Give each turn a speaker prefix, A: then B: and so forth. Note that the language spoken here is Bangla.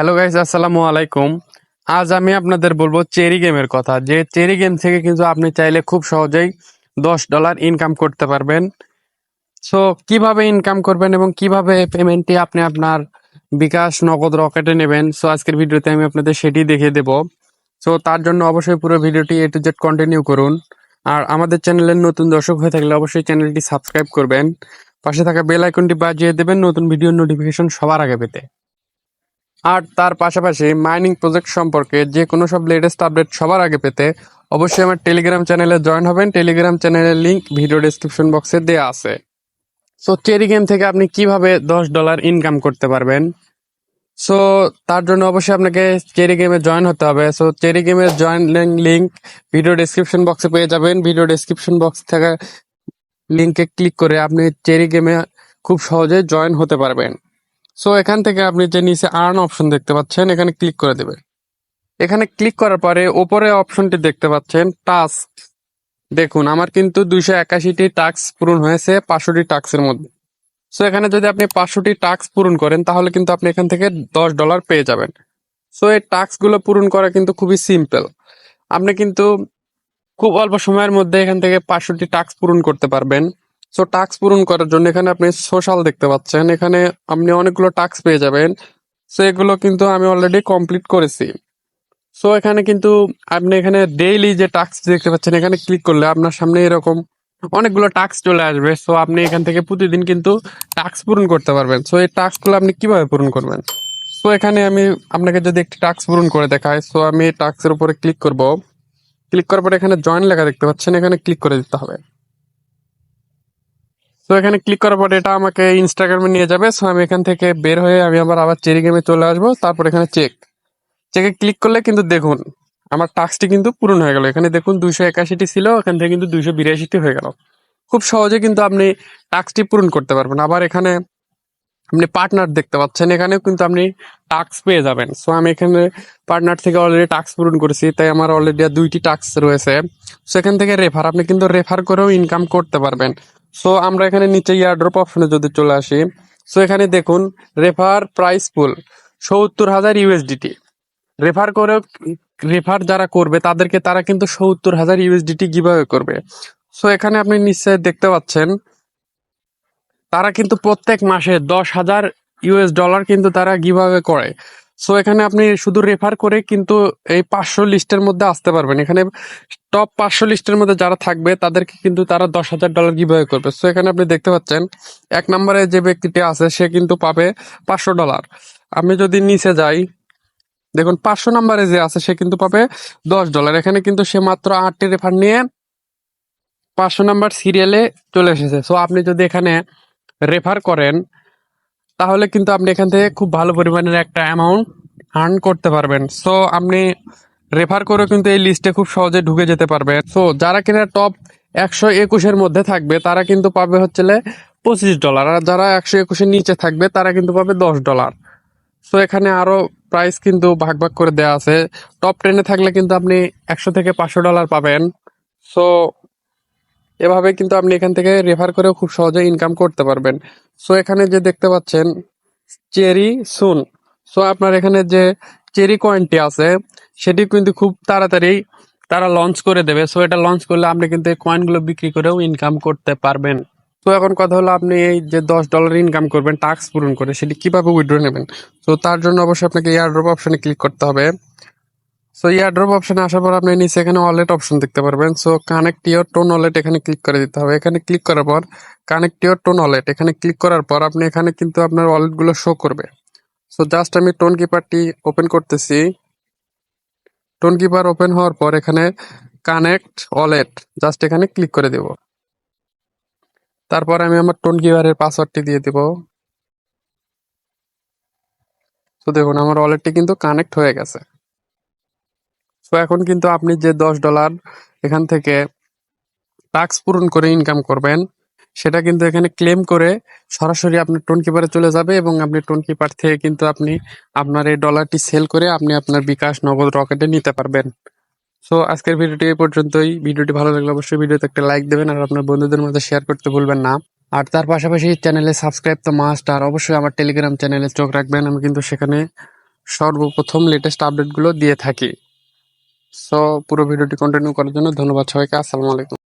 A: হ্যালো গাইস আসসালামু আলাইকুম। আজ আমি আপনাদের বলব চেরি গেমের কথা। যে চেরি গেম থেকে কিন্তু আপনি চাইলে খুব সহজেই দশ ডলার ইনকাম করতে পারবেন। সো কীভাবে ইনকাম করবেন এবং কীভাবে পেমেন্টটি আপনি আপনার বিকাশ নগদ রকেটে নেবেন? সো আজকের ভিডিওতে আমি আপনাদের সেটি দেখিয়ে দেব। সো তার জন্য অবশ্যই পুরো ভিডিওটি এ টু জেড কন্টিনিউ করুন। আর আমাদের চ্যানেলের নতুন দর্শক হয়ে থাকলে অবশ্যই চ্যানেলটি সাবস্ক্রাইব করবেন। পাশে থাকা বেল আইকনটি বাজিয়ে দেবেন নতুন ভিডিওর নোটিফিকেশন সবার আগে পেতে। আর তার পাশাপাশি মাইনিং প্রজেক্ট সম্পর্কে যে কোনো সব লেটেস্ট আপডেট সবার আগে পেতে অবশ্যই আমার টেলিগ্রাম চ্যানেলে জয়েন হবেন। টেলিগ্রাম চ্যানেলের লিঙ্ক ভিডিও ডেসক্রিপশন বক্সে দেওয়া আছে। সো চেরি গেম থেকে আপনি কীভাবে দশ ডলার ইনকাম করতে পারবেন? সো তার জন্য অবশ্যই আপনাকে চেরি গেমে জয়েন হতে হবে। সো চেরি গেমের জয়েন লিঙ্ক ভিডিও ডেসক্রিপশন বক্সে পেয়ে যাবেন। ভিডিও ডেসক্রিপশন বক্স থেকে লিংকে ক্লিক করে আপনি চেরি গেমে খুব সহজে জয়েন হতে পারবেন। সো এখান থেকে আপনি যে নিচে আর্ন অপশন দেখতে পাচ্ছেন, এখানে ক্লিক করে দেবেন। এখানে ক্লিক করার পরে ওপরে অপশনটি দেখতে পাচ্ছেন টাস্ক দেখুন, আমার কিন্তু দুইশো একাশিটি টাস্ক পূরণ হয়েছে পাঁচশোটি টাস্কের মধ্যে। সো এখানে যদি আপনি পাঁচশোটি টাস্ক পূরণ করেন, তাহলে কিন্তু আপনি এখান থেকে দশ ডলার পেয়ে যাবেন। সো এই টাস্কগুলো পূরণ করা কিন্তু খুবই সিম্পল আপনি কিন্তু খুব অল্প সময়ের মধ্যে এখান থেকে পাঁচশোটি টাস্ক পূরণ করতে পারবেন। সো টাস্ক পূরণ করার জন্য এখানে আপনি সোশ্যাল দেখতে পাচ্ছেন। এখানে আপনি অনেকগুলো টাস্ক পেয়ে যাবেন। সো এগুলো কিন্তু আমি অলরেডি কমপ্লিট করেছি। সো এখানে কিন্তু আপনি এখানে ডেইলি যে টাস্ক দেখতে পাচ্ছেন, এখানে ক্লিক করলে আপনার সামনে এরকম অনেকগুলো টাস্ক চলে আসবে। সো আপনি এখান থেকে প্রতিদিন কিন্তু টাস্ক পূরণ করতে পারবেন। সো এই টাস্কগুলো আপনি কীভাবে পূরণ করবেন? সো এখানে আমি আপনাকে যদি একটি টাস্ক পূরণ করে দেখাই। সো আমি টাস্কের উপরে ক্লিক করব। ক্লিক করার পরে এখানে জয়েন লেখা দেখতে পাচ্ছেন। এখানে ক্লিক করে দিতে হবে। তো এখানে ক্লিক করার পরে এটা আমাকে ইনস্টাগ্রামে নিয়ে যাবে। সো আমি এখান থেকে বের হয়ে আমি আবার আবার চেরি গেমে চলে আসব। তারপর এখানে চেক চেকে ক্লিক করলে কিন্তু দেখুন, আমার টাস্কটি কিন্তু পূরণ হয়ে গেল। এখানে দেখুন দুইশো একাশিটি ছিল, এখান থেকে কিন্তু দুইশো বিরাশিটি হয়ে গেল। খুব সহজে কিন্তু আপনি টাস্কটি পূরণ করতে পারবেন। আবার এখানে আপনি পার্টনার দেখতে পাচ্ছেন। এখানেও কিন্তু আপনি টাস্ক পেয়ে যাবেন। সো আমি এখানে পার্টনার থেকে অলরেডি টাস্ক পূরণ করেছি। তাই আমার অলরেডি দুইটি টাস্ক রয়েছে। সেখান থেকে রেফার আপনি কিন্তু রেফার করেও ইনকাম করতে পারবেন। সো আমরা এখানে নিচে ইয়ারড্রপ অপশনে যদি চলে আসি সো এখানে দেখুন রেফার প্রাইস পুল সত্তর হাজার ইউএসডিটি রেফার করে রেফার যারা করবে, তাদেরকে তারা কিন্তু সত্তর হাজার ইউএসডিটি কীভাবে করবে। সো এখানে আপনি নিশ্চয় দেখতে পাচ্ছেন, তারা কিন্তু প্রত্যেক মাসে দশ হাজার ইউএস ডলার কিন্তু তারা কীভাবে করে। সো এখানে আপনি শুধু রেফার করে কিন্তু এই পাঁচশো লিস্টের মধ্যে আসতে পারবেন। এখানে টপ পাঁচশো লিস্টের মধ্যে যারা থাকবে, তাদেরকে কিন্তু তারা দশ হাজার ডলার কীভাবে করবে। সো এখানে আপনি দেখতে পাচ্ছেন, এক নম্বরে যে ব্যক্তিটি আছে, সে কিন্তু পাবে পাঁচশো ডলার আমি যদি নিচে যাই, দেখুন পাঁচশো নাম্বারে যে আছে, সে কিন্তু পাবে দশ ডলার এখানে কিন্তু সে মাত্র আটটি রেফার নিয়ে পাঁচশো নাম্বার সিরিয়ালে চলে এসেছে। সো আপনি যদি এখানে রেফার করেন তাহলে কিন্তু আপনি এখান থেকে খুব ভালো পরিমাণের একটা অ্যামাউন্ট আর্ন করতে পারবেন। সো আপনি রেফার করে কিন্তু এই লিস্টে খুব সহজে ঢুকে যেতে পারবে। সো যারা কিনা টপ একশো একুশের মধ্যে থাকবে, তারা কিন্তু পাবে হচ্ছে পঁচিশ ডলার আর যারা একশো একুশের নিচে থাকবে, তারা কিন্তু পাবে দশ ডলার সো এখানে আরও প্রাইস কিন্তু ভাগ ভাগ করে দেওয়া আছে। টপ টেনে থাকলে কিন্তু আপনি একশো থেকে পাঁচশো ডলার পাবেন। সো এভাবে কিন্তু আপনি এখান থেকে রেফার করেও খুব সহজে ইনকাম করতে পারবেন। সো এখানে যে দেখতে পাচ্ছেন, চেরি সুন। সো আপনার এখানে যে চেরি কয়েনটি আছে, সেটি কিন্তু খুব তাড়াতাড়ি তারা লঞ্চ করে দেবে। সো এটা লঞ্চ করলে আপনি কিন্তু এই কয়েনগুলো বিক্রি করেও ইনকাম করতে পারবেন। তো এখন কথা হলো আপনি এই যে দশ ডলার ইনকাম করবেন টাস্ক পূরণ করে, সেটি কীভাবে উইথড্র নেবেন? তো তার জন্য অবশ্যই আপনাকে এয়ার এয়ারড্রপ অপশনে ক্লিক করতে হবে। সো এয়ারড্রপ অপশনে আসার পর আপনি নিচে এখানে ওয়ালেট অপশন দেখতে পারবেন। So connect your Ton wallet এখানে ক্লিক করে দিতে হবে। এখানে ক্লিক করার পর কানেক্ট ইওর টোন ওয়ালেট এখানে ক্লিক করার পর আপনি এখানে কিন্তু আপনার ওয়ালেটগুলো শো করবে। সো জাস্ট আমি টোন কিপারটি ওপেন করতেছি। টোন কিপার ওপেন হওয়ার পর এখানে কানেক্ট ওয়ালেট জাস্ট এখানে ক্লিক করে দেব। তারপর আমি আমার টোন কিপারের পাসওয়ার্ডটি দিয়ে দেব। তো দেখুন, আমার ওয়ালেটটি কিন্তু কানেক্ট হয়ে গেছে। তো এখন কিন্তু আপনি যে দশ ডলার এখান থেকে টাস্ক পূরণ করে ইনকাম করবেন, সেটা কিন্তু এখানে ক্লেম করে সরাসরি আপনার টোন কিপারে চলে যাবে এবং আপনি টোন কিপার থেকে কিন্তু আপনি আপনার এই ডলারটি সেল করে আপনি আপনার বিকাশ নগদ রকেটে নিতে পারবেন। সো আজকের ভিডিওটি এই পর্যন্তই। ভিডিওটি ভালো লাগলে অবশ্যই ভিডিওতে একটা লাইক দেবেন আর আপনার বন্ধুদের মধ্যে শেয়ার করতে ভুলবেন না। আর তার পাশাপাশি চ্যানেলে সাবস্ক্রাইব তো মাস্ট আর অবশ্যই আমার টেলিগ্রাম চ্যানেলে চোখ রাখবেন। আমি কিন্তু সেখানে সর্বপ্রথম লেটেস্ট আপডেটগুলো দিয়ে থাকি। সো পুরো ভিডিওটি কন্টিনিউ করার জন্য ধন্যবাদ সবাইকে। আসসালামু আলাইকুম।